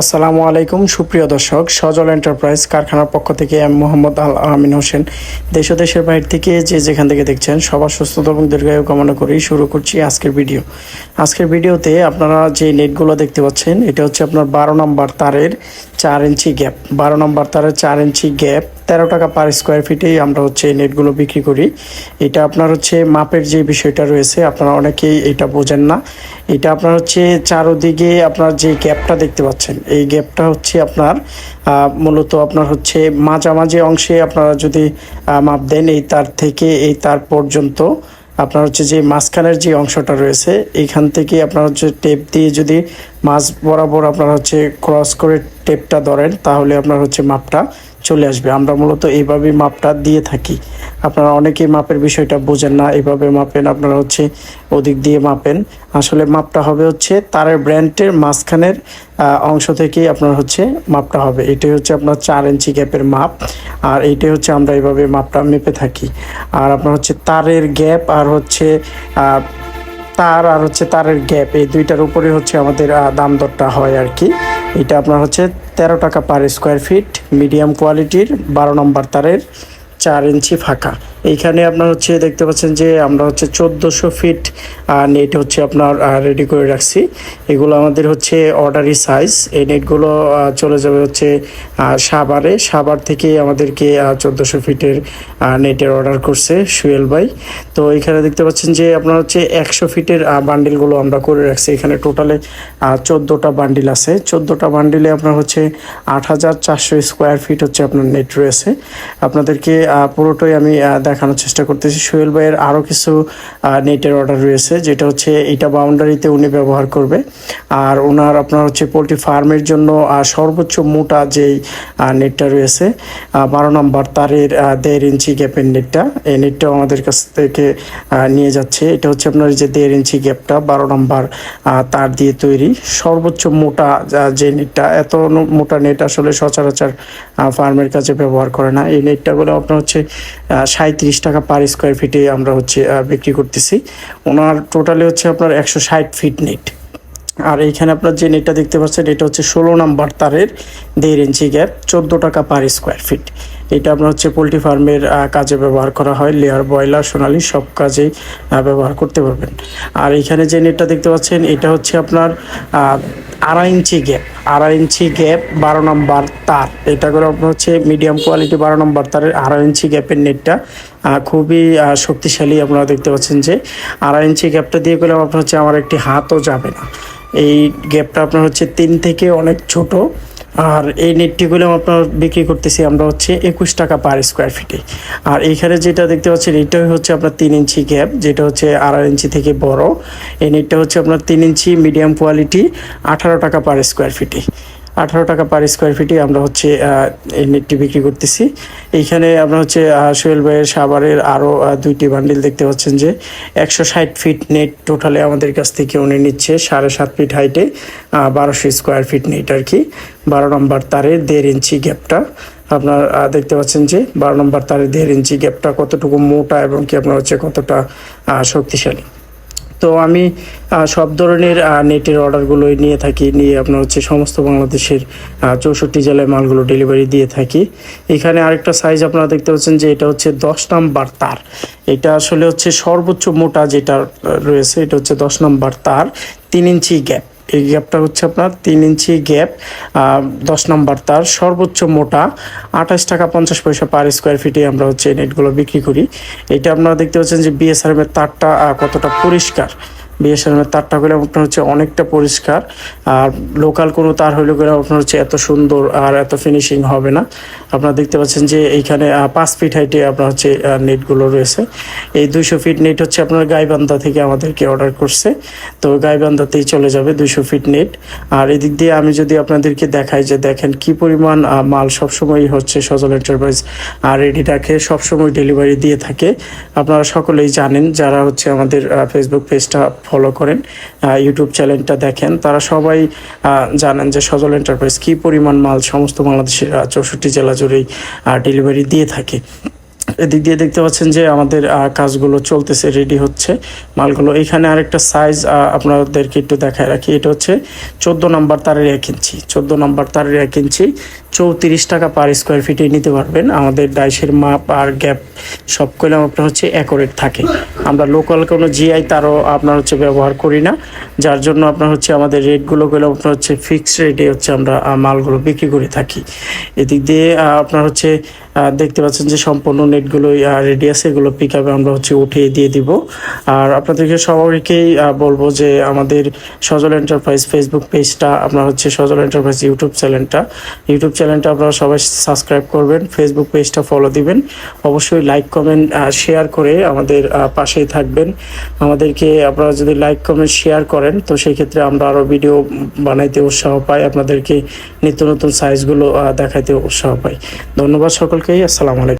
আসসালামু আলাইকুম, সুপ্রিয় দর্শক। সজল এন্টারপ্রাইজ কারখানার পক্ষ থেকে আমি মোহাম্মদ আল আমিন হোসেন। দেশ দেশের বাইরে থেকে যে যেখান থেকে দেখছেন, সবার সুস্থতা এবং দীর্ঘায়ু কামনা করি শুরু করছি আজকের ভিডিও। আজকের ভিডিওতে আপনারা যে নেটগুলো দেখতে পাচ্ছেন, এটা হচ্ছে আপনার বারো নম্বর তারের চার ইঞ্চি গ্যাপ বারো নম্বর তারের চার ইঞ্চি গ্যাপ তেরো টাকা পার স্কোয়ার ফিটেই আমরা হচ্ছে এই নেটগুলো বিক্রি করি। এটা আপনার হচ্ছে মাপের যে বিষয়টা রয়েছে, আপনারা অনেকেই এটা বোঝেন না। এটা আপনার হচ্ছে চারোদিকে আপনার যে গ্যাপটা দেখতে পাচ্ছেন, এই গ্যাপটা হচ্ছে আপনার মূলত আপনার হচ্ছে মাঝামাঝি অংশে আপনারা যদি মাপ দেন এই তার থেকে এই তার পর্যন্ত আপনার হচ্ছে যে মাঝখানের যে অংশটা রয়েছে এখান থেকে আপনার হচ্ছে টেপ দিয়ে যদি মাছ বরাবর আপনার হচ্ছে ক্রস করে টেপটা ধরেন, তাহলে আপনার হচ্ছে মাপটা চলে আসবে। আমরা মূলত এইভাবেই মাপটা দিয়ে থাকি। আপনারা অনেকেই মাপের বিষয়টা বোঝেন না, এইভাবে মাপেন, আপনারা হচ্ছে ওদিক দিয়ে মাপেন। আসলে মাপটা হবে হচ্ছে তারের ব্র্যান্ডের মাঝখানের অংশ থেকেই আপনার হচ্ছে মাপটা হবে। এটাই হচ্ছে আপনার চার ইঞ্চি গ্যাপের মাপ, আর এইটাই হচ্ছে আমরা এইভাবে মাপটা মেপে থাকি। আর আপনার হচ্ছে তারের গ্যাপ আর হচ্ছে তার আর হচ্ছে তারের গ্যাপ, এই দুইটার উপরে হচ্ছে আমাদের দাম দরটা হয় আর কি। এটা আপনার হচ্ছে তেরো টাকা পার স্কোয়ার ফিট মিডিয়াম কোয়ালিটির বারো নম্বর তারের, চার ইঞ্চি ফাঁকা। এইখানে আপনার হচ্ছে দেখতে পাচ্ছেন যে আমরা হচ্ছে চোদ্দোশো ফিট নেট হচ্ছে আপনার রেডি করে রাখছি। এগুলো আমাদের হচ্ছে অর্ডারি সাইজ এই নেটগুলো চলে যাবে হচ্ছে সাভারে। সাভার থেকে আমাদেরকে চোদ্দোশো ফিটের নেটের অর্ডার করছে সুয়েল ভাই। তো এখানে দেখতে পাচ্ছেন যে আপনার হচ্ছে একশো ফিটের বান্ডিলগুলো আমরা করে রাখছি। এখানে টোটালে চোদ্দোটা বান্ডিল আছে। চোদ্দোটা বান্ডিলে আপনার হচ্ছে আট হাজার চারশো স্কোয়ার ফিট হচ্ছে আপনার নেট রয়েছে। আপনাদেরকে পুরোটাই আমি আহ, দেখানোর চেষ্টা করতেছি। সোহেল ভাইয়ের আরও কিছু নেটের অর্ডার রয়েছে, যেটা হচ্ছে এটা বাউন্ডারিতে উনি ব্যবহার করবে। আর ওনার আপনার হচ্ছে পোলট্রি ফার্মের জন্য সর্বোচ্চ মোটা যেই নেটটা রয়েছে বারো নম্বর তারের দেড় ইঞ্চি গ্যাপের নেটটা। এই নেটটাও আমাদের কাছ থেকে নিয়ে যাচ্ছে। এটা হচ্ছে আপনার যে দেড় ইঞ্চি গ্যাপটা, বারো নম্বর তার দিয়ে তৈরি। সর্বোচ্চ মোটা যা- নেটটা, এত মোটা নেট আসলে সচরাচর ফার্মের কাছে ব্যবহার করে না। এই নেটটাগুলো আপনার হচ্ছে সাঁত্রিশ টাকা পার স্কোয়ার ফিটে আমরা হচ্ছে বিক্রি করতেছি। ওনার টোটালি হচ্ছে আপনার একশো ষাট ফিট নেট আর এইখানে আপনার যে নেটটা দেখতে পাচ্ছেন, এটা হচ্ছে ষোলো নাম্বার তারের দেড় ইঞ্চি গ্যাপ চোদ্দ টাকা পার স্কোয়ার ফিট এটা আপনার হচ্ছে পোলট্রি ফার্মের কাজে ব্যবহার করা হয়। লেয়ার ব্রয়লার সোনালি সব কাজেই ব্যবহার করতে পারবেন। আর এইখানে যে নেটটা দেখতে পাচ্ছেন, এটা হচ্ছে আপনার আড়াই ইঞ্চি গ্যাপ আড়াই ইঞ্চি গ্যাপ বারো নম্বর তার। এটা করে আপনার হচ্ছে মিডিয়াম কোয়ালিটি বারো নম্বর তারের আড়াই ইঞ্চি গ্যাপের নেটটা খুবই শক্তিশালী আপনারা দেখতে পাচ্ছেন যে আড়াই ইঞ্চি গ্যাপটা দিয়ে গেলে আপনার হচ্ছে আমার একটি হাতও যাবে না। এই গ্যাপটা আপনার হচ্ছে তিন থেকে অনেক ছোট। আর এই নেটটিগুলো আপনার বিক্রি করতেছি আমরা হচ্ছে একুশ টাকা পার স্কোয়ার ফিটে আর এখানে যেটা দেখতে পাচ্ছেন, এটাই হচ্ছে আপনার তিন ইঞ্চি গ্যাপ যেটা হচ্ছে আড়াই ইঞ্চি থেকে বড়। এই নেটটা হচ্ছে আপনার তিন ইঞ্চি মিডিয়াম কোয়ালিটি আঠারো টাকা পার স্কোয়ার ফিটে আঠারো টাকা পার স্কোয়ার ফিটে আমরা হচ্ছে এই নেটটি বিক্রি করতেছি। এইখানে আমরা হচ্ছে সোহেল ভাইয়ের সাভারের আরও দুইটি বান্ডিল দেখতে পাচ্ছেন যে একশো ষাট ফিট নেট টোটালে আমাদের কাছ থেকে উনি নিচ্ছে সাড়ে সাত ফিট হাইটে বারোশো স্কোয়ার ফিট নেট আর কি। বারো নম্বর তারে দেড় ইঞ্চি গ্যাপটা আপনার দেখতে পাচ্ছেন যে বারো নম্বর তারে দেড় ইঞ্চি গ্যাপটা কতটুকু মোটা এবং কি আপনার হচ্ছে কতটা শক্তিশালী। তো আমি সব ধরনের নেটের অর্ডারগুলোই নিয়ে থাকি, নিয়ে আপনার হচ্ছে সমস্ত বাংলাদেশের চৌষট্টি জেলায় মালগুলো ডেলিভারি দিয়ে থাকি। এখানে আরেকটা সাইজ আপনারা দেখতে পাচ্ছেন যে এটা হচ্ছে দশ নাম্বার তার। এটা আসলে হচ্ছে সর্বোচ্চ মোটা যেটা রয়েছে, এটা হচ্ছে দশ নাম্বার তার, তিন ইঞ্চি গ্যাপ এই গ্যাপটা হচ্ছে আপনার তিন ইঞ্চি গ্যাপ দশ নম্বর তার সর্বোচ্চ মোটা আঠাশ টাকা পঞ্চাশ পয়সা পার স্কোয়ার ফিটে আমরা হচ্ছে নেটগুলো বিক্রি করি। এটা আপনারা দেখতে পাচ্ছেন যে বিএসআরএম এর তারটা কতটা পরিষ্কার। বিএসআরএম এর তারটা হলে আপনার হচ্ছে অনেকটা পরিষ্কার, আর লোকাল কোনো তার হলে গেলে আপনার হচ্ছে এত সুন্দর আর এত ফিনিশিং হবে না। আপনারা দেখতে পাচ্ছেন যে এইখানে পাঁচ ফিট হাইটে আপনার হচ্ছে নেটগুলো রয়েছে। এই দুইশো ফিট নেট হচ্ছে আপনার গাইবান্ধা থেকে আমাদেরকে অর্ডার করছে। তো গাইবান্ধাতেই চলে যাবে দুইশো ফিট নেট আর এদিক দিয়ে আমি যদি আপনাদেরকে দেখাই যে দেখেন কি পরিমাণ মাল সবসময় হচ্ছে সজল এন্টারপ্রাইজ আর রেডি রাখে, সবসময় ডেলিভারি দিয়ে থাকে। আপনারা সকলেই জানেন, যারা হচ্ছে আমাদের ফেসবুক পেজটা ফলো করেন ইউটিউব চ্যানেলটা দেখেন। তারা সবাই জানেন যে সজল এন্টারপ্রাইজ কী পরিমাণ মাল সমস্ত বাংলাদেশের চৌষট্টি জেলা জুড়েই ডেলিভারি দিয়ে থাকে। এদিক দিয়ে দেখতে পাচ্ছেন যে আমাদের কাজগুলো চলতেছে রেডি হচ্ছে মালগুলো। এখানে আরেকটা সাইজ আপনাদেরকে একটু দেখায় রাখি। এটা হচ্ছে চোদ্দ নাম্বার তারের এক ইঞ্চি। চোদ্দ নাম্বার তারের এক ইঞ্চি, চৌত্রিশ টাকা পার স্কোয়ার ফিটে নিতে পারবেন। আমাদের ডাইসের মাপ আর গ্যাপ সব কইলাম আপনার হচ্ছে অ্যাকোরেট থাকে। আমরা লোকাল কোনো জিআই তারও আপনার হচ্ছে ব্যবহার করি না। যার জন্য আপনার হচ্ছে আমাদের রেটগুলো গেলে আপনার হচ্ছে ফিক্সড রেটে হচ্ছে আমরা মালগুলো বিক্রি করে থাকি। এদিক দিয়ে আপনার হচ্ছে দেখতে পাচ্ছেন যে সম্পূর্ণ নেটগুলো রেডি আছে। এগুলো পিক আপে আমরা হচ্ছে উঠিয়ে দিয়ে দিব। আর আপনাদেরকে সবাইকেই বলব যে আমাদের সজল এন্টারপ্রাইজ ফেসবুক পেজটা আপনার হচ্ছে সজল এন্টারপ্রাইজ ইউটিউব চ্যানেলটা ইউটিউব চ্যানেলটা আপনারা সবাই সাবস্ক্রাইব করবেন। ফেসবুক পেজটা ফলো দিবেন। অবশ্যই লাইক কমেন্ট শেয়ার করে আমাদের আহ, পাশেই থাকবেন। আমাদেরকে আপনারা যদি লাইক কমেন্ট শেয়ার করেন, তো সেই ক্ষেত্রে আমরা আরও ভিডিও বানাইতে উৎসাহ পাই, আপনাদেরকে নিত্য নতুন সাইজগুলো দেখাইতে উৎসাহ পাই। ধন্যবাদ সকলকেই, আসসালামু আলাইকুম।